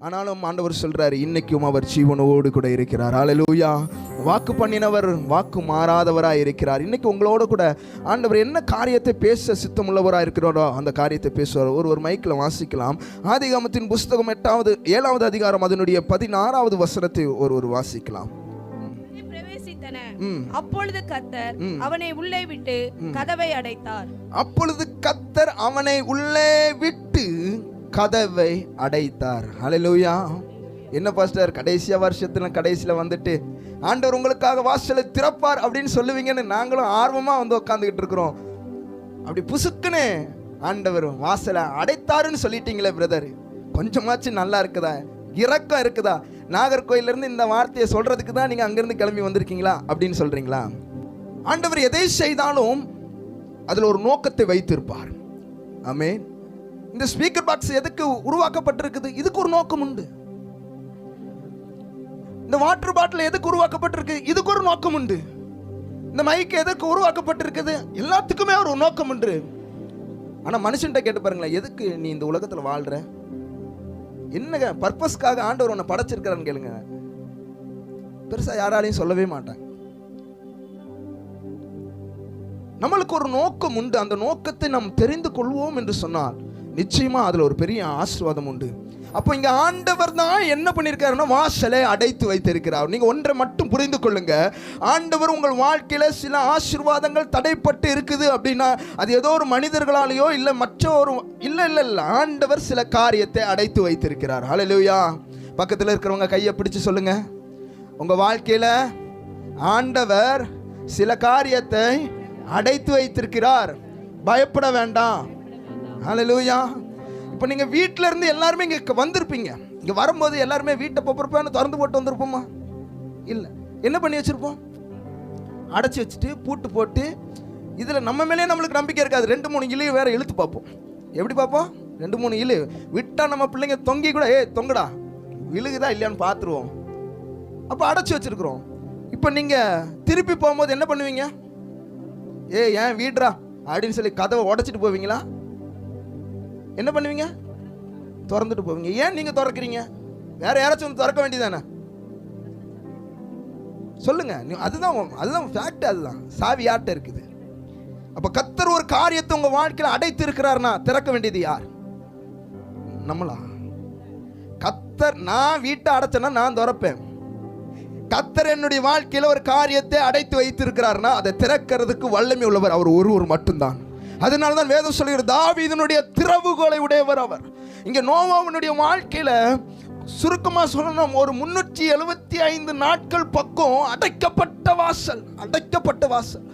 ஆனாலும் ஆண்டவர் சொல்றாரு இன்னைக்கும் அவர் ஜீவனோடு கூட இருக்கிறார். ஹalleluya வாக்கு பண்ணினவர் வாக்கு மாறாதவராய் இருக்கிறார். இன்னைக்கு உங்களோட கூட ஆண்டவர் என்ன காரியத்தை பேச சித்தமுள்ளவராய் இருக்கிறாரோ அந்த காரியத்தை பேசுவார். ஒரு ஒரு மைக்கில் வாசிக்கலாம். ஆதிகாமத்தின் புஸ்தகம் எட்டாவது ஏழாவது அதிகாரம் அதனுடைய பதினாறாவது வசனத்தை ஒரு ஒரு வாசிக்கலாம். அப்பொழுது கத்தர். அவனை உள்ளே விட்டு கதவை அடைத்தார். அப்பொழுது கத்தர் அவனை உள்ளே விட்டு கதவை அடைத்தார். அலையிலூயா என்ன பாஸ்டர் கடைசிய வருஷத்துல கடைசியில வந்துட்டு ஆண்டவர் உங்களுக்காக வாசலை திறப்பார் அப்படின்னு சொல்லுவீங்கன்னு நாங்களும் ஆர்வமா வந்து உட்காந்துக்கிட்டு இருக்கிறோம். அப்படி புசுக்குன்னு ஆண்டவர் வாசலை அடைத்தாருன்னு சொல்லிட்டீங்களே பிரதர் கொஞ்சமாச்சும் நல்லா இருக்குதா? இறக்கம் இருக்குதா? நாகர்கோயில்ல இருந்து இந்த வார்த்தையை சொல்றதுக்கு தான் நீங்க அங்கிருந்து கிளம்பி வந்திருக்கீங்களா அப்படின்னு சொல்றீங்களா? ஆண்டவர் எதை செய்தாலும் அதில் ஒரு நோக்கத்தை வைத்திருப்பார். ஆமென் இந்த ஸ்பீக்கர் பாக்ஸ் எதுக்கு உருவாக்கப்பட்டிருக்குது? இதுக்கு ஒரு நோக்கம் உண்டு. இந்த வாட்டர் பாட்டில் எதுக்கு உருவாக்கப்பட்டிருக்கு? இதுக்கு ஒரு நோக்கம் உண்டு. இந்த மைக் எதுக்கு உருவாக்கப்பட்டிருக்குது? எல்லாத்துக்குமே ஒரு நோக்கம் உண்டு. ஆனால் மனுஷன்ட்ட கேட்டு பாருங்களேன் எதுக்கு நீ இந்த உலகத்தில் வாழ்ற? என்னங்க பர்பஸ்க்காக ஆண்டவர் உன்னை படைச்சிருக்கிறான்னு கேளுங்க. பெருசாக யாராலையும் சொல்லவே மாட்டாங்க. நம்மளுக்கு ஒரு நோக்கம் உண்டு. அந்த நோக்கத்தை நாம் தெரிந்து கொள்வோம் என்று சொன்னால் நிச்சயமா அதுல ஒரு பெரிய ஆசீர்வாதம் உண்டு. அப்போ இங்க ஆண்டவர் தான் என்ன பண்ணியிருக்காருன்னா வாசலை அடைத்து வைத்திருக்கிறார். நீங்க ஒன்றை மட்டும் புரிந்து கொள்ளுங்க. ஆண்டவர் உங்கள் வாழ்க்கையில சில ஆசீர்வாதங்கள் தடைப்பட்டு இருக்குது அப்படின்னா அது ஏதோ ஒரு மனிதர்களாலேயோ இல்லை மற்ற ஒரு இல்லை இல்லை இல்லை. ஆண்டவர் சில காரியத்தை அடைத்து வைத்திருக்கிறார். ஹலலூயா பக்கத்தில் இருக்கிறவங்க கையை பிடிச்சு சொல்லுங்க. உங்க வாழ்க்கையில ஆண்டவர் சில காரியத்தை அடைத்து வைத்திருக்கிறார். பயப்பட வேண்டாம். ஹalleluya இப்போ நீங்கள் வீட்டில் இருந்து எல்லாருமே இங்கே வந்திருப்பீங்க. இங்கே வரும்போது எல்லாருமே வீட்டை பொறுப்பான திறந்து போட்டு வந்திருப்போமா? இல்லை. என்ன பண்ணி வச்சுருப்போம்? அடைச்சி வச்சுட்டு பூட்டு போட்டு இதில் நம்ம மேலே நம்மளுக்கு நம்பிக்கை இருக்காது. ரெண்டு மூணு இலையும் வேற இழுத்து பார்ப்போம். எப்படி பார்ப்போம்? ரெண்டு மூணு இழு விட்டால் நம்ம பிள்ளைங்க தொங்கி கூட ஏ தொங்குடா. விழுகுதா இல்லையான்னு பார்த்துருவோம். அப்போ அடைச்சி வச்சுருக்குறோம். இப்போ நீங்கள் திருப்பி போகும்போது என்ன பண்ணுவீங்க? ஏய் ஏன் வீடுறா? அப்படின்னு சொல்லி கதவை உடைச்சிட்டு போவீங்களா? என்ன பண்ணுவீங்க? திறந்துட்டு போவீங்க. ஏன் நீங்கள் திறக்கிறீங்க? வேற யாராச்சும் வந்து திறக்க வேண்டியதானே சொல்லுங்க. அதுதான் அதுதான் ஃபேக்ட் அதுதான். சாவி யார்கிட்ட இருக்குது? அப்போ கத்தர் ஒரு காரியத்தை உங்கள் வாழ்க்கையில் அடைத்து இருக்கிறாருன்னா திறக்க வேண்டியது யார்? நம்மளா. கத்தர் நான் வீட்டை அடைச்சேன்னா நான் திறப்பேன். கத்தர் என்னுடைய வாழ்க்கையில் ஒரு காரியத்தை அடைத்து வைத்திருக்கிறார்னா அதை திறக்கிறதுக்கு வல்லமை உள்ளவர் அவர் ஒருவர் மட்டும்தான். அதனால தான் வேதம் சொல்லுகிறது தாவீதனுடைய திறவுகோலை உடையவர் அவர். இங்கே நோவாவினுடைய வாழ்க்கையில் சுருக்கமாக சொல்லணும் ஒரு முன்னூற்றி எழுபத்தி ஐந்து நாட்கள் பக்கம் அடைக்கப்பட்ட வாசல் அடைக்கப்பட்ட வாசல்.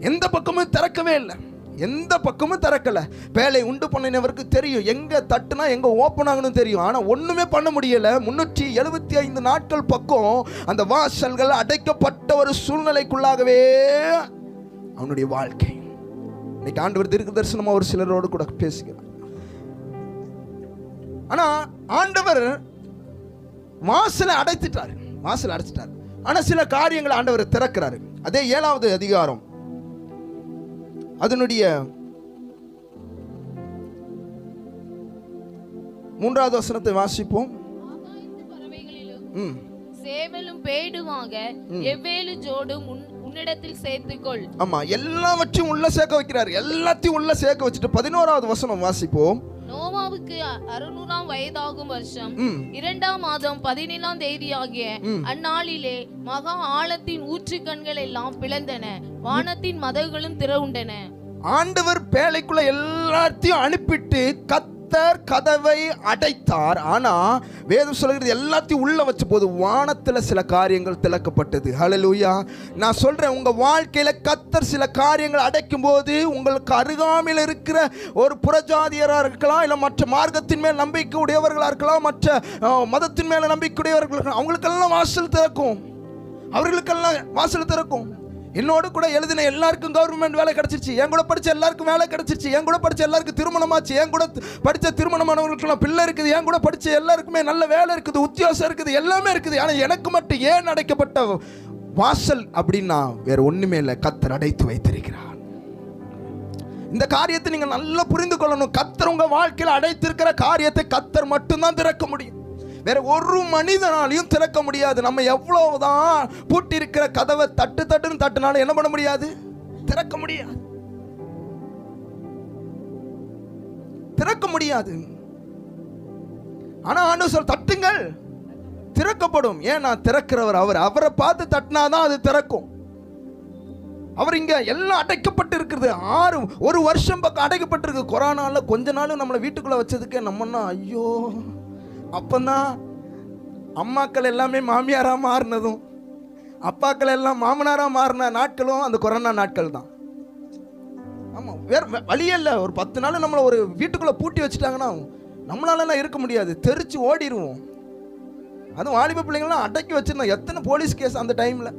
எந்த பக்கமும் திறக்கவே இல்லை. எந்த பக்கமும் திறக்கல. வேலை உண்டு பண்ணினவருக்கு தெரியும் எங்க தட்டுனா எங்க ஓப்பன் ஆகணும் தெரியும். ஆனா ஒண்ணுமே பண்ண முடியல. முன்னூற்றி எழுபத்தி ஐந்து நாட்கள் பக்கம் அந்த வாசல்கள் அடைக்கப்பட்ட ஒரு சூழ்நிலைக்குள்ளாகவே அவனுடைய வாழ்க்கை. இன்னைக்கு ஆண்டவர் தீர்க்க தரிசனமா ஒரு சிலரோடு கூட பேசுகிறார். ஆனா ஆண்டவர் வாசலை அடைத்துட்டாரு. வாசலை அடைச்சிட்டாரு ஆனா சில காரியங்களை ஆண்டவர் திறக்கிறாரு. அதே ஏழாவது அதிகாரம். அதனுடைய மூன்றாவது வசனத்தை வாசிப்போம். சேவலும் பேடுமாக எவ்வேலு ஜோடும் உன் உன்னிடத்தில் சேர்த்துக்கொள். ஆமா எல்லாவற்றையும் உள்ள சேர்க்க வைக்கிறார். எல்லாத்தையும் உள்ள சேர்க்க வச்சுட்டு பதினோராவது வசனம் வாசிப்போம். நோவாவுக்கு அறுநூறாம் வயதாகும் வருஷம். இரண்டாம் மாதம் பதினேழாம் தேதி ஆகிய அந்நாளிலே மகா ஆழத்தின் ஊற்றுக்கண்கள் எல்லாம் பிளந்தன. வானத்தின் மதகுகளும் திறவுண்டன ஆண்டவர் பேழைக்குள்ள எல்லாத்தையும் அனுப்பிட்டு கத்தர் கதவை அடைத்தார். ஆனால் வேதம் சொல்கிறது எல்லாத்தையும் உள்ளே வச்ச போது வானத்தில் சில காரியங்கள் திறக்கப்பட்டது. ஹலலூயா நான் சொல்கிறேன் உங்கள் வாழ்க்கையில் கத்தர் சில காரியங்கள் அடைக்கும் போது உங்களுக்கு அருகாமையில் இருக்கிற ஒரு புறஜாதியராக இருக்கலாம் இல்லை மற்ற மார்க்கத்தின் மேல் நம்பிக்கை உடையவர்களாக இருக்கலாம் மற்ற மதத்தின் மேல் நம்பிக்கை உடையவர்கள் இருக்கலாம். அவங்களுக்கெல்லாம் வாசல் திறக்கும். அவர்களுக்கெல்லாம் வாசல் திறக்கும். என்னோட கூட எழுதின எல்லாருக்கும் கவர்மெண்ட் வேலை கிடைச்சிருச்சு. என் கூட படிச்ச எல்லாருக்கும் வேலை கிடைச்சிருச்சு. என் கூட படிச்ச எல்லாருக்கும் திருமணமாச்சு. என் கூட படிச்ச திருமணமானவர்களுக்கெல்லாம் பிள்ளை இருக்குது. என் கூட படிச்ச எல்லாருக்குமே நல்ல வேலை இருக்குது. உத்தியோகம் இருக்குது. எல்லாமே இருக்குது. ஆனால் எனக்கு மட்டும் ஏன் அடைக்கப்பட்ட வாசல் அப்படின்னா வேற ஒண்ணுமே இல்லை. கத்தர் அடைத்து வைத்திருக்கிறார். இந்த காரியத்தை நீங்க நல்லா புரிந்து கொள்ளணும். கத்தர் உங்க வாழ்க்கையில் அடைத்திருக்கிற காரியத்தை கத்தர் மட்டும்தான் திறக்க முடியும். வேற ஒரு மனிதனாலையும் திறக்க முடியாது. நம்ம எவ்வளவுதான் பூட்டி இருக்கிற கதவை தட்டு தட்டுன்னு தட்டுனாலும் என்ன பண்ண முடியாது? திறக்க முடியாது. திறக்க முடியாது. ஆனா ஆண்டு சொல் தட்டுங்கள் திறக்கப்படும். ஏன் நான் திறக்கிறவர்? அவர் அவரை பார்த்து தட்டினாதான் அது திறக்கும். அவர் இங்க எல்லாம் அடைக்கப்பட்டிருக்கிறது. ஆறு ஒரு வருஷம் பக்கம் அடைக்கப்பட்டிருக்கு. கொரோனால கொஞ்ச நாள் நம்மளை வீட்டுக்குள்ள வச்சதுக்கே நம்மன்னா ஐயோ. அப்பந்தான் அம்மாக்கள் எல்லாமே மாமியாராக மாறினதும் அப்பாக்கள் எல்லாம் மாமனாராக மாறின நாட்களும் அந்த கொரோனா நாட்கள் தான் ஆமாம் வேற வழியே இல்லை. ஒரு பத்து நாள் நம்மளை ஒரு வீட்டுக்குள்ளே பூட்டி வச்சுட்டாங்கன்னா நம்மளாலலாம் இருக்க முடியாது. தெரிச்சு ஓடிடுவோம் அதுவும் வாலிப பிள்ளைங்களாம் அடக்கி வச்சிருந்தோம் எத்தனை போலீஸ் கேஸ் அந்த டைமில்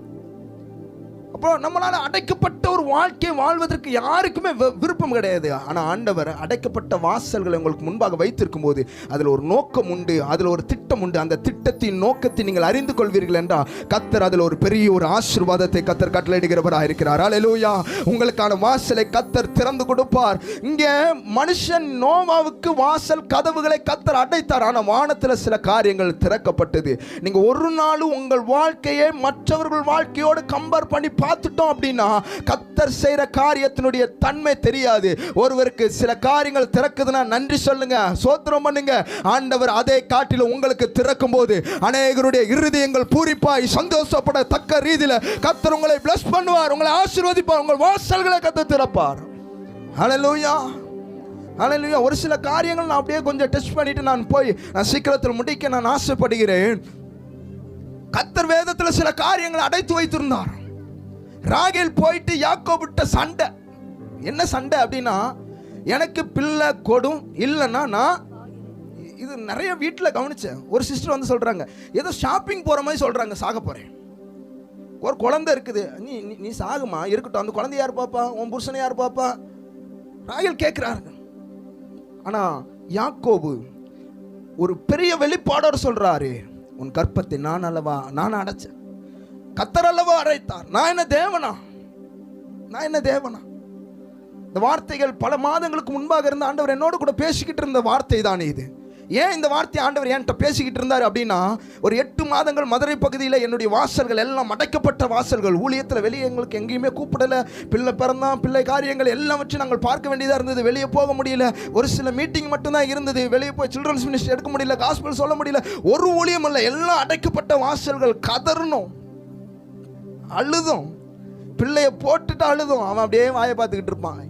அப்போ நம்மளால் அடைக்கப்பட்ட ஒரு வாழ்க்கையை வாழ்வதற்கு யாருக்குமே வி- விருப்பம் கிடையாது. ஆனால் ஆண்டவர் அடைக்கப்பட்ட வாசல்களை உங்களுக்கு முன்பாக வைத்திருக்கும் போது அதில் ஒரு நோக்கம் உண்டு அதில் ஒரு திட்டம் உண்டு. அந்த திட்டத்தின் நோக்கத்தை நீங்கள் அறிந்து கொள்வீர்கள் என்றால் கத்தர் அதில் ஒரு பெரிய ஒரு ஆசீர்வாதத்தை கத்தர் கட்டளையிடுகிறவராக இருக்கிறார். அல்லேலூயா உங்களுக்கான வாசலை கத்தர் திறந்து கொடுப்பார். இங்கே மனுஷன் நோவாவுக்கு வாசல் கதவுகளை கத்தர் அடைத்தார். ஆனால் வானத்தில் சில காரியங்கள் திறக்கப்பட்டது. நீங்கள் ஒரு நாளும் உங்கள் வாழ்க்கையை மற்றவர்கள் வாழ்க்கையோடு கம்பேர் பண்ணி பார்த்துட்டோம் அப்படின்னா கத்தர் செய்கிற காரியத்தினுடைய தன்மை தெரியாது. ஒருவருக்கு சில காரியங்கள் திறக்குதுன்னா நன்றி சொல்லுங்க சோத்திரம் பண்ணுங்க. ஆண்டவர் அதை காட்டிலும் உங்களுக்கு திறக்கும் போது அநேகருடைய இருதயங்கள் பூரிப்பாய் சந்தோஷப்படத்தக்க ரீதியில் கத்தர் உங்களை பிளஸ் பண்ணுவார் உங்களை ஆசீர்வதிப்பார் உங்கள் வாசல்களை கத்தர் திறப்பார். ஹalleluya ஹalleluya ஒரு சில காரியங்கள் நான் அப்படியே கொஞ்சம் டெஸ்ட் பண்ணிட்டு நான் போய் நான் சீக்கிரத்தில் முடிக்க நான் ஆசைப்படுகிறேன். கத்தர் வேதத்தில் சில காரியங்களை அடைத்து வைத்திருந்தார். ராகேல் போயிட்டு யாக்கோபிட்ட சண்டை. என்ன சண்டை அப்படின்னா எனக்கு பிள்ளை கொடும் இல்லைன்னா நான் இது நிறைய வீட்டில் கவனித்தேன் ஒரு சிஸ்டர் வந்து சொல்கிறாங்க ஏதோ ஷாப்பிங் போகிற மாதிரி சொல்கிறாங்க சாக போகிறேன் ஒரு குழந்தை இருக்குது. நீ நீ- சாகுமா? இருக்கட்டும். அந்த குழந்தை யார் பாப்பா உன் புருஷனை யார் பாப்பா ராகேல் கேட்குறாருங்க ஆனால் யாக்கோபு ஒரு பெரிய வெளிப்பாடோடு சொல்கிறாரு உன் கற்பத்தை நான் அல்லவா? நான் அடைச்சேன். கத்தர் அல்லவா அழைத்தார். நான் என்ன தேவனா? நான் என்ன தேவனா? இந்த வார்த்தைகள் பல மாதங்களுக்கு முன்பாக இருந்த ஆண்டவர் என்னோடு கூட பேசிக்கிட்டு இருந்த வார்த்தை தானே இது. ஏன் இந்த வார்த்தை ஆண்டவர் என்கிட்ட பேசிக்கிட்டு இருந்தார் அப்படின்னா ஒரு எட்டு மாதங்கள் மதுரை பகுதியில் என்னுடைய வாசல்கள் எல்லாம் அடைக்கப்பட்ட வாசல்கள் ஊழியத்தில் வெளியே எங்களுக்கு எங்கேயுமே கூப்பிடலை. பிள்ளை பிறந்தான் பிள்ளை காரியங்கள் எல்லாம் வச்சு நாங்கள் பார்க்க வேண்டியதாக இருந்தது. வெளியே போக முடியல. ஒரு சில மீட்டிங் மட்டும்தான் இருந்தது. வெளியே போய் சில்ட்ரன்ஸ் மினிஸ்டர் எடுக்க முடியல காஸ்பிள் சொல்ல முடியல. ஒரு ஊழியம் இல்லை. எல்லாம் அடைக்கப்பட்ட வாசல்கள் கதறணும். அழுதும். பிள்ளைய போட்டுட்டு அழுதும். அவன் அப்படியே வாயை பார்த்துக்கிட்டு இருப்பான்.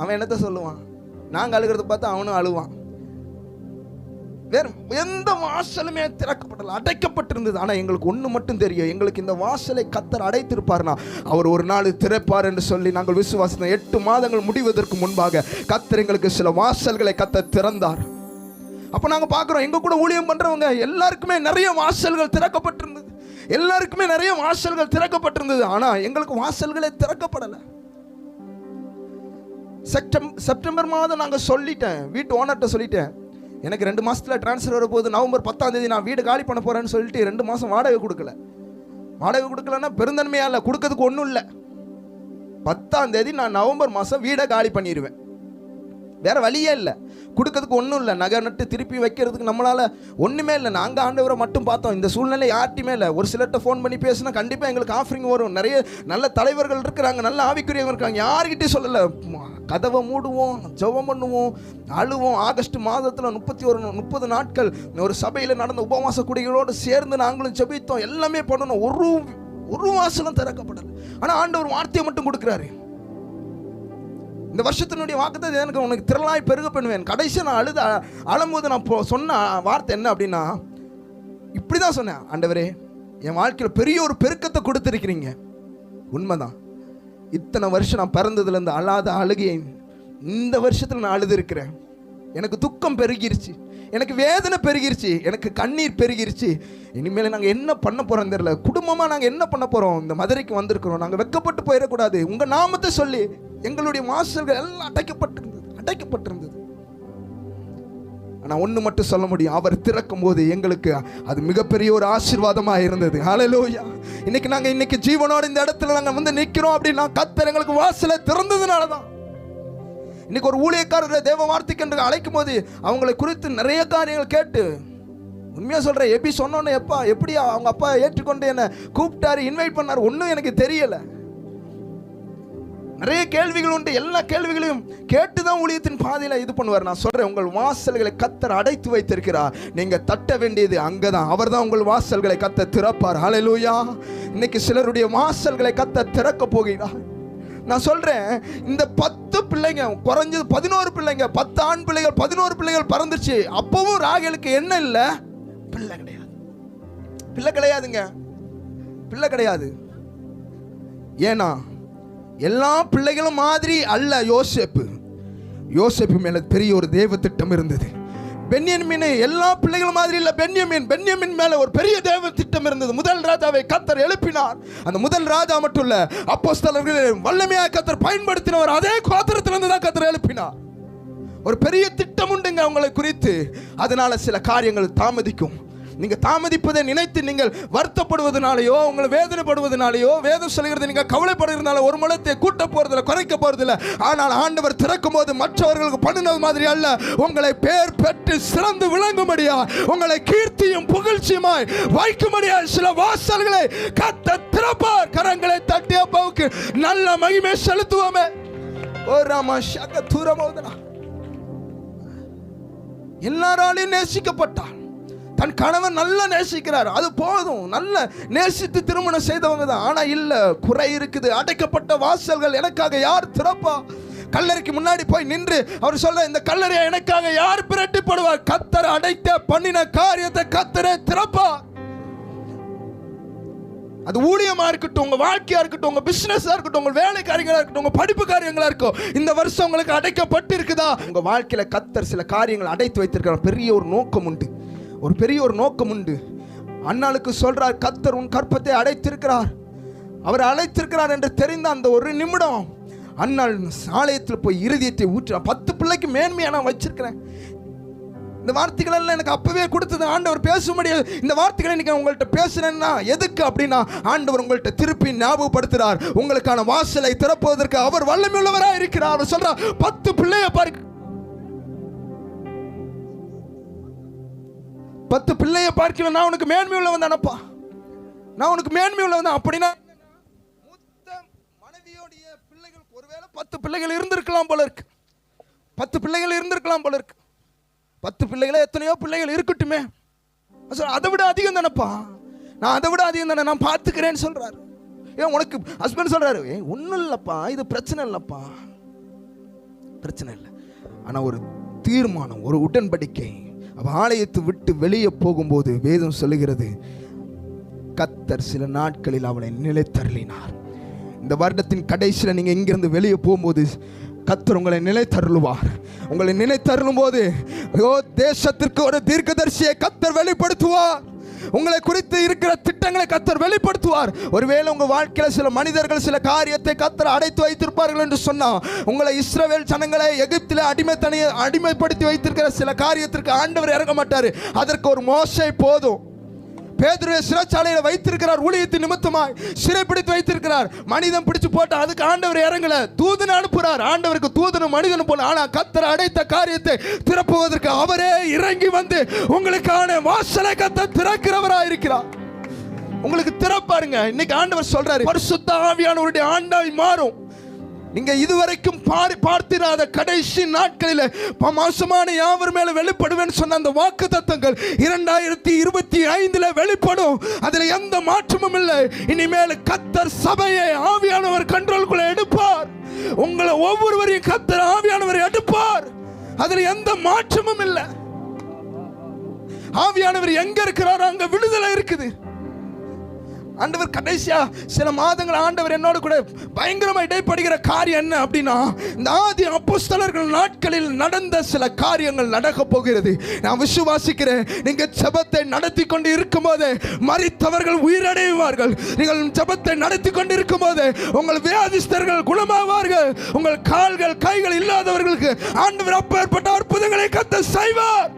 அவன் என்னத்த சொல்லுவான்? நாங்கள் அழுகிறத பார்த்து அவனும் அழுவான். வேறு எந்த வாசலுமே திறக்கப்படல அடைக்கப்பட்டிருந்தது. ஆனால் எங்களுக்கு ஒன்று மட்டும் தெரியும். எங்களுக்கு இந்த வாசலை கத்தர் அடைத்திருப்பார்னா அவர் ஒரு நாள் திறப்பார் என்று சொல்லி நாங்கள் விசுவாசம் எட்டு மாதங்கள் முடிவதற்கு முன்பாக கத்தர் எங்களுக்கு சில வாசல்களை கத்தர் திறந்தார். அப்போ நாங்கள் பார்க்குறோம் எங்கள் கூட ஊழியம் பண்ணுறவங்க எல்லாருக்குமே நிறைய வாசல்கள் திறக்கப்பட்டிருந்தது. எல்லாருக்குமே நிறைய வாசல்கள் திறக்கப்பட்டிருந்தது ஆனால் எங்களுக்கு வாசல்களே திறக்கப்படலை. செப்டம்பர் செப்டம்பர் மாதம் நாங்கள் சொல்லிட்டேன் வீட்டு ஓனர்கிட்ட சொல்லிட்டேன் எனக்கு ரெண்டு மாசத்துல ட்ரான்ஸ்ஃபர் வரப்போகுது நவம்பர் பத்தாம் தேதி நான் வீடு காலி பண்ண போறேன்னு சொல்லிட்டு ரெண்டு மாதம் வாடகை கொடுக்கல. வாடகை கொடுக்கலன்னா பெருந்தன்மையா இல்லை கொடுக்கறதுக்கு ஒன்றும் இல்லை. பத்தாம் தேதி நான் நவம்பர் மாதம் வீடை காலி பண்ணிடுவேன் வேற வழியே இல்லை. கொடுக்கறதுக்கு ஒன்றும் இல்லை. நகை நட்டு திருப்பி வைக்கிறதுக்கு நம்மளால ஒன்றுமே இல்லை. நாங்கள் ஆண்டவரை மட்டும் பார்த்தோம். இந்த சூழ்நிலை யார்ட்டையுமே இல்லை. ஒரு சிலர்கிட்ட ஃபோன் பண்ணி பேசினா கண்டிப்பாக எங்களுக்கு ஆஃபரிங் வரும். நிறைய நல்ல தலைவர்கள் இருக்கிறாங்க. நல்ல ஆவிக்குரியவங்க இருக்காங்க. யாருக்கிட்டே சொல்லலை. கதவை மூடுவோம் ஜெபம் பண்ணுவோம் அழுவோம். ஆகஸ்ட் மாதத்தில் முப்பத்தி ஒரு முப்பது நாட்கள் ஒரு சபையில் நடந்த உபவாச குடிகளோடு சேர்ந்து நாங்களும் ஜெபித்தோம். எல்லாமே பண்ணணும். ஒரு ஒரு வாசலும் திறக்கப்படலை. ஆனால் ஆண்டவர் வார்த்தையை மட்டும் கொடுக்குறாரு. இந்த வருஷத்தினுடைய வாக்குத்தத்தை எனக்கு? உனக்கு திரளாய் பெருக பண்ணுவேன். கடைசி நான் அழுத அழும்போது நான் சொன்ன வார்த்தை என்ன அப்படின்னா இப்படி தான் சொன்னேன். ஆண்டவரே என் வாழ்க்கையில் பெரிய ஒரு பெருக்கத்தை கொடுத்துருக்கிறீங்க. உண்மைதான். இத்தனை வருஷம் நான் பிறந்ததுலேருந்து அழாத அழுகையை இந்த வருஷத்தில் நான் அழுது இருக்கிறேன் எனக்கு துக்கம் பெருகிருச்சு. எனக்கு வேதனை பெருகிருச்சு. எனக்கு கண்ணீர் பெருகிருச்சு. இனிமேல் நாங்கள் என்ன பண்ண போகிறோம் தெரியல. குடும்பமாக நாங்கள் என்ன பண்ண போகிறோம் இந்த மதுரைக்கு வந்திருக்கிறோம். நாங்கள் வெக்கப்பட்டு போயிடக்கூடாது. உங்கள் நாமத்தை சொல்லி எங்களுடைய வாசல்கள் எல்லாம் அடைக்கப்பட்டிருந்தது அடைக்கப்பட்டிருந்தது. ஆனால் ஒன்று மட்டும் சொல்ல முடியும் அவர் திறக்கும் போது எங்களுக்கு அது மிகப்பெரிய ஒரு ஆசீர்வாதமாக இருந்தது. ஹலலோயா இன்னைக்கு நாங்கள் இன்னைக்கு ஜீவனோட இந்த இடத்துல நாங்கள் வந்து நிற்கிறோம் அப்படின்னா கத்தர் எங்களுக்கு வாசலை திறந்ததுனால தான் இன்னைக்கு ஒரு ஊழியக்காரரை தேவ வார்த்தைக்கு என்று அழைக்கும் போது அவங்களை குறித்து நிறைய காரியங்கள் கேட்டு உண்மையாக சொல்கிறேன் எப்படி சொன்னோன்னு எப்பா எப்படி அவங்க அப்பா ஏற்றுக்கொண்டு என்னை கூப்பிட்டாரு இன்வைட் பண்ணார் ஒன்றும் எனக்கு தெரியலை. நிறைய கேள்விகள் உண்டு. எல்லா கேள்விகளையும் கேட்டு தான் ஊழியத்தின் பாதையில் இது பண்ணுவார். நான் சொல்கிறேன் உங்கள் வாசல்களை கத்தர் அடைத்து வைத்திருக்கிறார். நீங்கள் தட்ட வேண்டியது அங்கே தான் அவர் தான் உங்கள் வாசல்களை கத்த திறப்பார். ஹalleluya இன்னைக்கு சிலருடைய வாசல்களை கத்த திறக்க போகிறார். நான் சொல்றேன் இந்த பத்து பிள்ளைங்க குறைஞ்சது பதினோரு பிள்ளைங்க பத்து ஆண் பிள்ளைகள் பதினோரு பிள்ளைகள் பறந்துச்சு அப்பவும் ராகலுக்கு என்ன இல்லை? பிள்ளை கிடையாது. பிள்ளை கிடையாதுங்க. பிள்ளை கிடையாது. ஏன்னா எல்லா பிள்ளைகளும் மாதிரி அல்ல யோசேப்பு. யோசேப்பு மேல பெரிய ஒரு தேவ திட்டம் இருந்தது. பென்யமின் எல்லா பிள்ளைகளும் மாதிரி இல்ல. பென்யமின் பென்யமின் மேல ஒரு பெரிய தேவ திட்டம் இருந்தது. முதல் ராஜாவை கத்தர் எழுப்பினார். அந்த முதல் ராஜா மட்டும் இல்ல அப்போஸ்தலர்கள் வல்லமையாக கத்தர் பயன்படுத்தினவர் அதே கோத்திரத்திலிருந்து தான் கத்தர் எழுப்பினார். ஒரு பெரிய திட்டம் உண்டுங்க அவங்களை குறித்து. அதனால சில காரியங்கள் தாமதிக்கும். நீங்க தாமதிப்பதை நினைத்து நீங்கள் வருத்தப்படுவதனாலேயோ உங்களை வேதனைப்படுவதனாலேயோ வேதம் சொல்கிறது நீங்கள் கவலைப்படுகிறதுனால ஒரு முளத்தை கூட்ட போறதில்ல குறைக்க போறதில்ல. ஆனால் ஆண்டவர் திறக்கும் போது மற்றவர்களுக்கு பண்ணினது மாதிரி அல்ல. உங்களை பேர் பெற்று சிறந்து விளங்கும்படியா உங்களை கீர்த்தியும் புகழ்ச்சியுமாய் வைக்கும்படியா சில வாசல்களை கத்த திறப்பார் கரங்களை தட்டிய அப்பாவுக்கு நல்ல மகிமை செலுத்துவோமே. ஓ ராமா ஷக தூரமோதனா எல்லாராலையும் நேசிக்கப்பட்டான். தன் கணவன் நல்லா நேசிக்கிறார். அது போதும். நல்ல நேசித்து திருமணம் செய்தவங்க தான். ஆனால் இல்லை குறை இருக்குது. அடைக்கப்பட்ட வாசல்கள் எனக்காக யார் திறப்பா? கல்லறைக்கு முன்னாடி போய் நின்று அவர் சொல்ற இந்த கல்லறையை எனக்காக யார் பிரட்டிப்படுவார் கத்தர் அடைத்த பண்ணின காரியத்தை கத்தரை திறப்பா. அது ஊழியமா இருக்கட்டும் உங்க வாழ்க்கையா இருக்கட்டும் உங்க பிசினஸா இருக்கட்டும் உங்க வேலை காரியங்களா இருக்கட்டும் உங்க படிப்பு காரியங்களா இருக்கும் இந்த வருஷம் உங்களுக்கு அடைக்கப்பட்டு இருக்குதா உங்க வாழ்க்கையில கத்தர் சில காரியங்கள் அடைத்து வைத்திருக்கிற பெரிய ஒரு நோக்கம் உண்டு. ஒரு பெரிய ஒரு நோக்கம் உண்டு. அண்ணாளுக்கு சொல்றார் கத்தர் உன் கற்பத்தை அடைத்திருக்கிறார். அவர் அழைத்திருக்கிறார் என்று தெரிந்த அந்த ஒரு நிமிடம் அண்ணாள் ஆலயத்தில் போய் இருதயத்தை ஊற்ற பத்து பிள்ளைக்கு மேன்மையாக நான் வச்சிருக்கிறேன். இந்த வார்த்தைகள் எல்லாம் எனக்கு அப்பவே கொடுத்தது. ஆண்டவர் பேச முடியாது இந்த வார்த்தைகளை இன்னைக்கு உங்கள்கிட்ட பேசுனேன்னா எதுக்கு அப்படின்னா ஆண்டவர் உங்கள்கிட்ட திருப்பி ஞாபகப்படுத்துகிறார் உங்களுக்கான வாசலை திறப்பதற்கு அவர் வல்லமையுள்ளவராக இருக்கிறார் அவர் சொல்றார் பத்து பிள்ளைய பாரு பத்து பிள்ளைய பார்க்கல நான் உனக்கு மேன்மை உள்ளவன் தானப்பா நான் உனக்கு மேன்மை உள்ளவன் தான் அப்படின்னா மூத்த மனைவியோடைய பிள்ளைகள் ஒருவேளை பத்து பிள்ளைகள் இருந்திருக்கலாம் போல இருக்கு. பத்து பிள்ளைகள் இருந்திருக்கலாம் போல இருக்கு. பத்து பிள்ளைகளே எத்தனையோ பிள்ளைகள் இருக்கட்டுமே. அதை விட அதிகம் தானப்பா நான் அதை விட அதிகம் தானே? நான் பார்த்துக்கிறேன்னு சொல்றாரு. ஏன் உனக்கு ஹஸ்பண்ட் சொல்றாரு ஏ ஒன்றும் இல்லைப்பா இது பிரச்சனை இல்லைப்பா. பிரச்சனை இல்லை. ஆனால் ஒரு தீர்மானம் ஒரு உடன்படிக்கை. ஆலயத்தை விட்டு வெளியே போகும்போது வேதம் சொல்லுகிறது கத்தர் சில நாட்களில் அவளை நிலைத்தருளினார். இந்த வருடத்தின் கடைசியில் நீங்கள் இங்கிருந்து வெளியே போகும்போது கத்தர் உங்களை நிலைத்தருளுவார். உங்களை நிலைத்தருளும் போது தேசத்திற்கு ஒரு தீர்க்கதரிசியை கத்தர் வெளிப்படுத்துவார். உங்களை குறித்து இருக்கிற திட்டங்களை கத்தர் வெளிப்படுத்துவார். ஒருவேளை உங்க வாழ்க்கையில சில மனிதர்கள் சில காரியத்தை கத்தர் அடைத்து வைத்திருப்பார்கள் என்று சொன்னா உங்களை இஸ்ரவேல் ஜனங்களை எகிப்தில் அடிமைத்தனிய அடிமைப்படுத்தி வைத்திருக்கிற சில காரியத்திற்கு ஆண்டவர் இறங்க மாட்டார். அதற்கு ஒரு மோசை போதும். பேதுருவை சிறைச்சாலையில் வைத்திருக்கிறார் ஊழியத்தின் நிமித்தமாய். சிறைப்பிடித்து வைத்திருக்கிறார். மனிதன் பிடிச்சு போட்டு அதுக்கு ஆண்டவர் இறங்கல. தூதன் அனுப்புறார். ஆண்டவருக்கு தூதனும் மனிதனும் போல. ஆனால் கத்தர் அடைத்த காரியத்தை திறப்புவதற்கு அவரே இறங்கி வந்து உங்களுக்கான வாசலை கத்த திறக்கிறவராக இருக்கிறார். உங்களுக்கு திறப்பாருங்க. இன்னைக்கு ஆண்டவர் சொல்றாரு பரிசுத்த ஆவியானவருடைய ஆண்டாய் மாறும். நீங்க இதுவரைக்கும் பாடி பார்த்திராத கடைசி நாட்களில் மாசமான யாவர் மேல வெளிப்படுவேன்னு சொன்ன அந்த வாக்கு தத்தங்கள் இரண்டாயிரத்தி இருபத்தி ஐந்துல வெளிப்படும். அதுல எந்த மாற்றமும் இல்லை. இனிமேல் கத்தர் சபையை ஆவியானவர் கண்ட்ரோல்குள்ள எடுப்பார். உங்களை ஒவ்வொருவரையும் கத்தர் ஆவியானவர் எடுப்பார். அதுல எந்த மாற்றமும் இல்லை. ஆவியானவர் எங்க இருக்கிறாரோ அங்க விடுதலை இருக்குது. ஆண்டவர் கடைசியா சில மாதங்கள் ஆண்டவர் என்னோட கூட பயங்கரமா இடைப்படுகிற காரியம் என்ன அப்படின்னா இந்த ஆதி அப்போஸ்தலர்கள் நாட்களில் நடந்த சில காரியங்கள் நடக்க போகிறது. நான் விசுவாசிக்கிறேன் நீங்க ஜபத்தை நடத்தி கொண்டு இருக்கும்போது மறித்தவர்கள் உயிரடைவார்கள். நீங்கள் ஜபத்தை நடத்தி கொண்டு இருக்கும்போது உங்கள் வியாதிஸ்தர்கள் குணமாவார்கள். உங்கள் கால்கள் கைகள் இல்லாதவர்களுக்கு ஆண்டவர் அப்பேற்பட்ட அற்புதங்களை கத்த செய்வார்.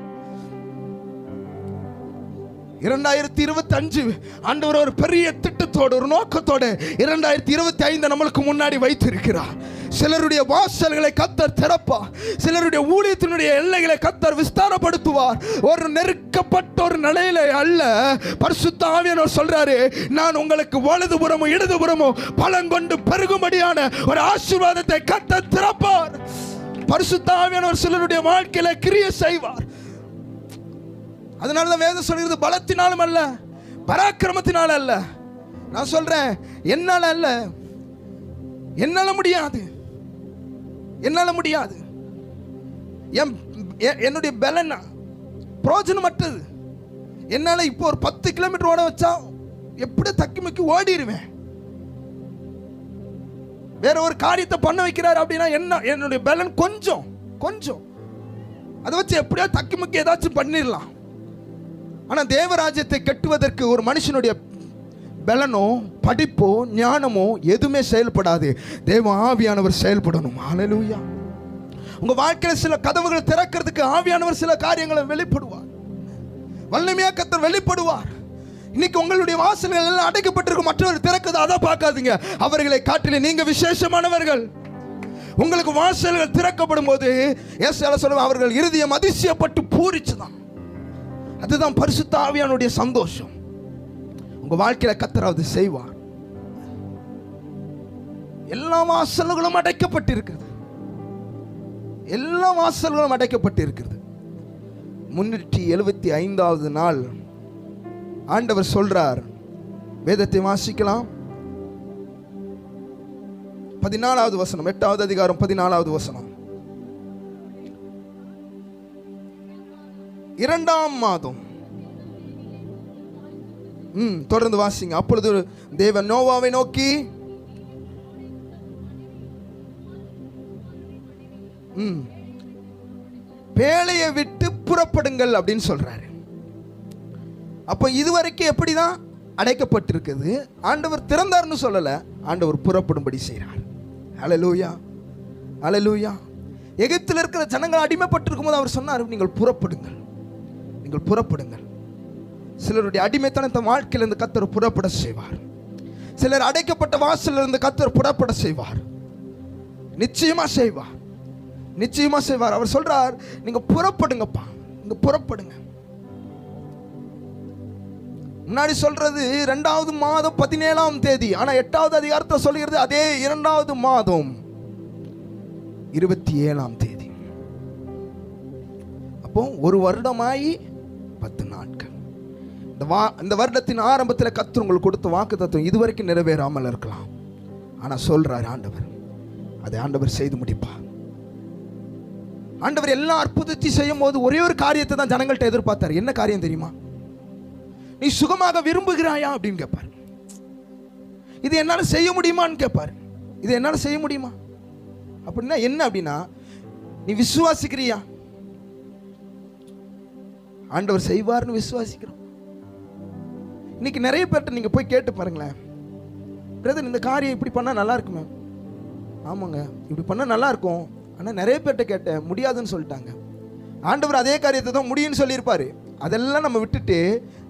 இரண்டாயிரத்தி இருபத்தி அஞ்சு ஆண்டவர் ஒரு பெரிய திட்டத்தோடு ஒரு நோக்கத்தோடு இரண்டாயிரத்தி இருபத்தி ஐந்து நம்மளுக்கு முன்னாடி வைத்திருக்கிறார். சிலருடைய வாசல்களை கத்தர் திறப்பா. சிலருடைய ஊழியத்தினுடைய எல்லைகளை கத்தர் விஸ்தாரப்படுத்துவார். ஒரு நெருக்கப்பட்ட ஒரு நிலையில அல்ல. பரிசுத்த ஆவியானவர் சொல்றாரு நான் உங்களுக்கு வலதுபுறமும் இடதுபுறமும் பலங்கொண்டு பெருகும்படியான ஒரு ஆசீர்வாதத்தை கத்தர் திறப்பார். பரிசுத்த ஆவியானவர் சிலருடைய வாழ்க்கையில கிரிய செய்வார். அதனால தான் வேதம் சொல்கிறது பலத்தினாலும் அல்ல பராக்கிரமத்தினால அல்ல. நான் சொல்றேன் என்னால அல்ல. என்னால முடியாது. என்னால முடியாது. என் என்னுடைய பலன் பிரோஜனமற்றது. என்னால இப்போ ஒரு பத்து கிலோமீட்டர் ஓட வச்சா எப்படி தக்கி முக்கி ஓடிடுவேன்? வேற ஒரு காரியத்தை பண்ண வைக்கிறாரு அப்படின்னா என்ன என்னுடைய பலன் கொஞ்சம் கொஞ்சம். அதை வச்சு எப்படியோ தக்கி முக்கி ஏதாச்சும் பண்ணிடலாம். ஆனால் தேவராஜ்யத்தை கட்டுவதற்கு ஒரு மனுஷனுடைய பலனோ படிப்போ ஞானமோ எதுவுமே செயல்படாது. தேவ ஆவியானவர் செயல்படணும். ஆலலூயா உங்கள் வாழ்க்கையில் சில கதவுகளை திறக்கிறதுக்கு ஆவியானவர் சில காரியங்களை வெளிப்படுவார். வல்லமையாக கத்தர் வெளிப்படுவார். இன்னைக்கு உங்களுடைய வாசல்கள் எல்லாம் அடைக்கப்பட்டிருக்கும். மற்றவர் திறக்குது அதை பார்க்காதீங்க. அவர்களை காட்டிலே நீங்க விசேஷமானவர்கள். உங்களுக்கு வாசல்கள் திறக்கப்படும் போது எஸ் சொல்லுவாங்க அவர்கள் இறுதியம் அதிசயப்பட்டு பூரிச்சுதான். அதுதான் பரிசுத்த ஆவியானுடைய சந்தோஷம். உங்க வாழ்க்கையில கத்தராவது செய்வார். எல்லா வாசல்களும் அடைக்கப்பட்டிருக்கிறது. எல்லா வாசல்களும் அடைக்கப்பட்டிருக்கிறது. முன்னூற்றி எழுபத்தி ஐந்தாவது நாள் ஆண்டவர் சொல்றார். வேதத்தை வாசிக்கலாம். பதினாலாவது வசனம் எட்டாவது அதிகாரம் பதினாலாவது வசனம். இரண்டாம் மாதம். ம் தொடர்ந்து வாசிங்க. அப்பொழுது தேவன் நோவாவை நோக்கி ம் பேழையை விட்டு புறப்படுங்கள் அப்படின்னு சொல்கிறாரு அப்போ இதுவரைக்கும் எப்படிதான் அடைக்கப்பட்டிருக்குது? ஆண்டவர் திறந்தார்னு சொல்லலை ஆண்டவர் புறப்படும்படி செய்கிறார் அலலூயா அலலூயா எகிப்தில் இருக்கிற ஜனங்கள் அடிமைப்பட்டிருக்கும் போது அவர் சொன்னார் நீங்கள் புறப்படுங்கள். நீங்கள் புறப்படுங்கள். சிலருடைய அடிமைத்தனத்தை வாழ்க்கையிலிருந்து கத்தர் புறப்பட செய்வார். சிலர் அடைக்கப்பட்ட வாசலிருந்து கத்தர் புறப்பட செய்வார். நிச்சயமா செய்வார். நிச்சயமா செய்வார். அவர் சொல்றார் நீங்க புறப்படுங்கப்பா. நீங்க புறப்படுங்க. முன்னாடி சொல்றது இரண்டாவது மாதம் பதினேழாம் தேதி ஆனா எட்டாவது அதிகாரத்தை சொல்கிறது அதே இரண்டாவது மாதம் இருபத்தி ஏழாம் தேதி. அப்போ ஒரு வருடமாயி பத்து நாட்கள். இந்த வா இந்த வருடத்தின் ஆரம்பத்தில் கத்து உங்களுக்கு கொடுத்த வாக்கு தத்துவம் இதுவரைக்கும் நிறைவேறாமல் இருக்கலாம். ஆனால் சொல்கிறார் ஆண்டவர் அதை ஆண்டவர் செய்து முடிப்பார். ஆண்டவர் எல்லா அற்புதத்தையும் செய்யும் போது ஒரே ஒரு காரியத்தை தான் ஜனங்கள்கிட்ட எதிர்பார்த்தார். என்ன காரியம் தெரியுமா? நீ சுகமாக விரும்புகிறாயா அப்படின்னு கேட்பார் இது என்னால் செய்ய முடியுமான்னு கேட்பார் இது என்னால் செய்ய முடியுமா? அப்படின்னா என்ன அப்படின்னா நீ விசுவாசிக்கிறியா? ஆண்டவர் செய்வார்னு விசுவாசிக்கிறோம். இன்னைக்கு நிறைய பேர்கிட்ட நீங்கள் போய் கேட்டு பாருங்களேன். பிரதர் இந்த காரியம் இப்படி பண்ணால் நல்லா இருக்குமே? ஆமாங்க இப்படி பண்ணால் நல்லா இருக்கும். நிறைய பேர்கிட்ட கேட்டேன் முடியாதுன்னு சொல்லிட்டாங்க. ஆண்டவர் அதே காரியத்தை தான் முடியும்னு சொல்லியிருப்பார். அதெல்லாம் நம்ம விட்டுட்டு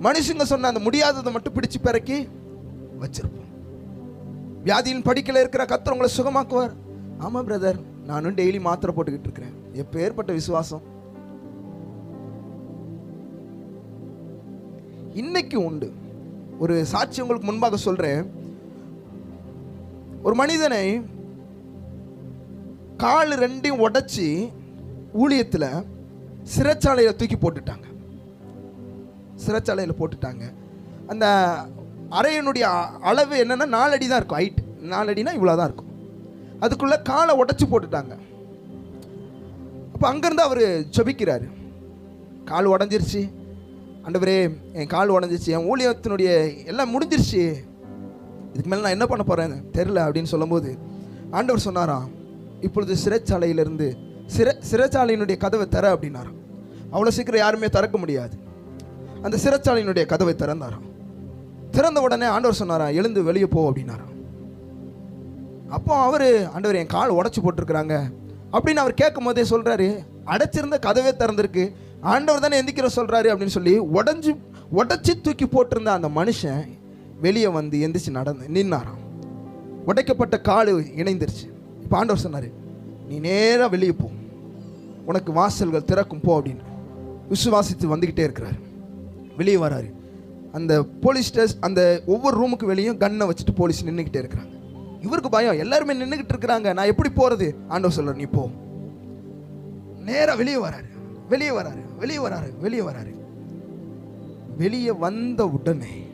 மனுஷங்க சொன்ன அந்த முடியாததை மட்டும் பிடிச்சு பிறக்கி வச்சிருப்போம். வியாதியின் படிக்கல இருக்கிற கத்தர் உங்களை சுகமாக்குவார். ஆமாம் பிரதர் நானும் டெய்லி மாத்திரை போட்டுக்கிட்டு இருக்கிறேன். எப்போ ஏற்பட்ட விசுவாசம். இன்னைக்கு உண்டு. ஒரு சாட்சி உங்களுக்கு முன்பாக சொல்கிறேன் ஒரு மனிதனை கால் ரெண்டையும் உடச்சி ஊழியத்தில் சிறைச்சாலையில் தூக்கி போட்டுட்டாங்க. சிறைச்சாலையில் போட்டுட்டாங்க. அந்த அறையினுடைய அளவு என்னன்னா நாலடி தான் இருக்கும். ஹைட் நாலடினா இவ்வளோ தான் இருக்கும். அதுக்குள்ளே காலை உடச்சி போட்டுட்டாங்க. அப்போ அங்கேருந்து அவர் ஜபிக்கிறார். கால் உடஞ்சிருச்சு. ஆண்டவரே என் கால் உடஞ்சிச்சு என் ஊழியத்தினுடைய எல்லாம் முடிஞ்சிருச்சு. இதுக்கு மேலே நான் என்ன பண்ண போகிறேன் தெரில அப்படின்னு சொல்லும்போது ஆண்டவர் சொன்னாராம் இப்பொழுது சிறைச்சாலையிலிருந்து சிறை சிறைச்சாலையினுடைய கதவை தர அப்படின்னாராம். அவ்வளோ சீக்கிரம் யாருமே திறக்க முடியாது. அந்த சிறைச்சாலையினுடைய கதவை திறந்தாராம். திறந்த உடனே ஆண்டவர் சொன்னாராம் எழுந்து வெளியே போ அப்படின்னாராம். அப்போ அவர் ஆண்டவர் என் கால் உடச்சி போட்டிருக்கிறாங்க. அப்படின்னு அவர் கேட்கும் போதே சொல்கிறாரு அடைச்சிருந்த கதவே திறந்திருக்கு. ஆண்டவர் தானே எந்திக்கிற சொல்கிறாரு அப்படின்னு சொல்லி உடஞ்சி உடைச்சி தூக்கி போட்டிருந்த அந்த மனுஷன் வெளியே வந்து எந்திரிச்சு நடந்து நின்னாராம். உடைக்கப்பட்ட காடு இணைந்துருச்சு. இப்போ ஆண்டவர் சொன்னார் நீ நேராக வெளியே போ. உனக்கு வாசல்கள் திறக்கும் போ அப்படின்னு. விசுவாசித்து வந்துக்கிட்டே இருக்கிறாரு. வெளியே வராரு. அந்த போலீஸ் ஸ்டேஷ் அந்த ஒவ்வொரு ரூமுக்கு வெளியும் கன்னை வச்சுட்டு போலீஸ் நின்றுக்கிட்டே இருக்கிறாங்க. இவருக்கு பயம் எல்லாருமே நின்றுக்கிட்டு இருக்கிறாங்க. நான் எப்படி போகிறது ஆண்டவர் சொல்றார் நீ போ. நேராக வெளியே வராரு. வெளியே வராரு. வெளியே வராரு வெளியே வராரு. வெளியே வந்த உடனே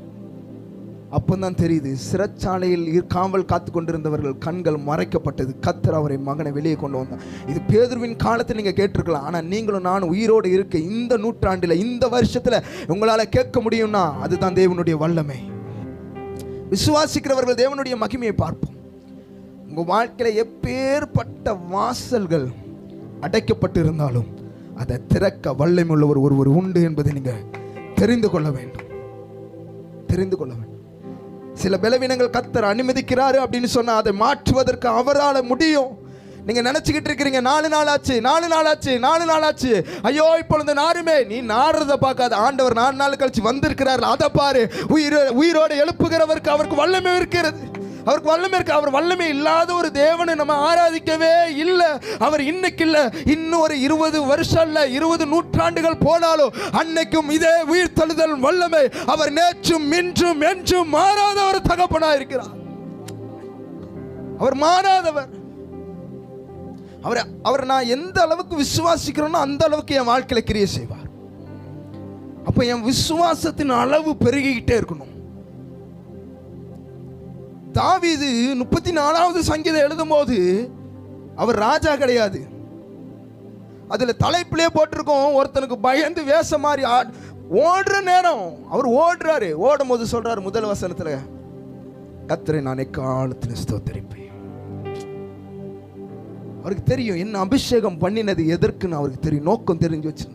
அப்பந்தான் தெரியுது சிறைச்சாலையில் இரு- காத்து கொண்டிருந்தவர்கள் கண்கள் மறைக்கப்பட்டது. கத்தர் அவரை மகனை வெளியே கொண்டு வந்தார். இது பேதுருவின் காலத்தை நீங்கள் கேட்டிருக்கலாம். ஆனால் நீங்களும் நானும் உயிரோடு இருக்க இந்த நூற்றாண்டில் இந்த வருஷத்தில் உங்களால் கேட்க முடியும்னா அதுதான் தேவனுடைய வல்லமை. விசுவாசிக்கிறவர்கள் தேவனுடைய மகிமையை பார்ப்போம். உங்கள் வாழ்க்கையில் எப்பேற்பட்ட வாசல்கள் அடைக்கப்பட்டு இருந்தாலும் அதை திறக்க வல்லமை உள்ளவர் ஒருவர் உண்டு என்பதை நீங்கள் தெரிந்து கொள்ள வேண்டும். தெரிந்து கொள்ள வேண்டும். சில பலவீனங்கள் கத்தர் அனுமதிக்கிறாரு அப்படின்னு சொன்னா அதை மாற்றுவதற்கு அவரால் முடியும். நீங்க நினைச்சுக்கிட்டு இருக்கிறீங்க நாலு நாள் ஆச்சு நாலு நாள் ஆச்சு நாலு நாள் ஆச்சு ஐயோ இப்பொழுது நாருமே நீ நாடுறத பார்க்காத. ஆண்டவர் நாலு நாள் கழிச்சு வந்திருக்கிறார் அதை பாரு. உயிர் உயிரோடு எழுப்புகிறவருக்கு அவருக்கு வல்லமை இருக்கிறது. அவருக்கு வல்லமை இருக்கு. அவர் வல்லமை இல்லாத ஒரு தேவனை நம்ம ஆராதிக்கவே இல்லை. அவர் இன்னைக்கு இல்லை. இன்னும் ஒரு இருபது வருஷம் இல்லை இருபது நூற்றாண்டுகள் போனாலும் அன்னைக்கும் இதே உயிர் தழுதல் வல்லமை அவர் நேற்றும் இன்றும் என்றும் மாறாத ஒரு தகப்பனா இருக்கிறார். அவர் மாறாதவர். அவர் அவர் நான் எந்த அளவுக்கு விசுவாசிக்கிறேனோ அந்த அளவுக்கு என் வாழ்க்கையில் கிரியை செய்வார். அப்போ என் விசுவாசத்தின் அளவு பெருகிக்கிட்டே இருக்கணும். தாவீது முப்பத்தி நாலாவது சங்கீதம் எழுதும்போது அவர் ராஜா கிடையாது. அதுல தலைப்பிலே போட்டிருக்கோம் ஒருத்தனுக்கு பயந்து வேஷ மாதிரி ஓடுற நேரம் அவர் ஓடுறாரு. ஓடும் போது சொல்றாரு முதல் வசனத்துல கத்திரை நான் எக்காலத்தில் ஸ்தோத்தரிப்பேன். அவருக்கு தெரியும் என்ன அபிஷேகம் பண்ணினது எதற்குன்னு அவருக்கு தெரியும் நோக்கம் தெரிஞ்சு வச்சு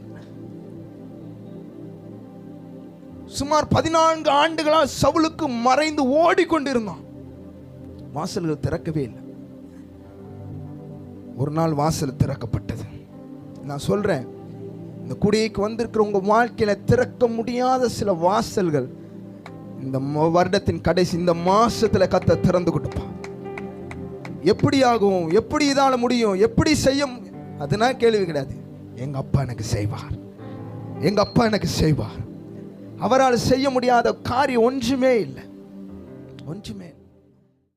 சுமார் பதினான்கு ஆண்டுகளாக சவுலுக்கு மறைந்து ஓடிக்கொண்டிருந்தான். வாசல்கள் திறக்கவே இல்லை. ஒரு நாள் வாசல் திறக்கப்பட்டது. நான் சொல்கிறேன் இந்த குடியைக்கு வந்திருக்கிற உங்கள் வாழ்க்கையில் திறக்க முடியாத சில வாசல்கள் இந்த ம- வருடத்தின் கடைசி இந்த மாசத்துல கத்த திறந்து கொடுப்பா. எப்படி ஆகும் எப்படி இதால் முடியும் எப்படி செய்யும் மு- அதெல்லாம் கேள்வி கிடையாது. எங்கள் அப்பா எனக்கு செய்வார். எங்கள் அப்பா எனக்கு செய்வார். அவரால் செய்ய முடியாத காரியம் ஒன்றுமே இல்லை. ஒன்றுமே இல்லை.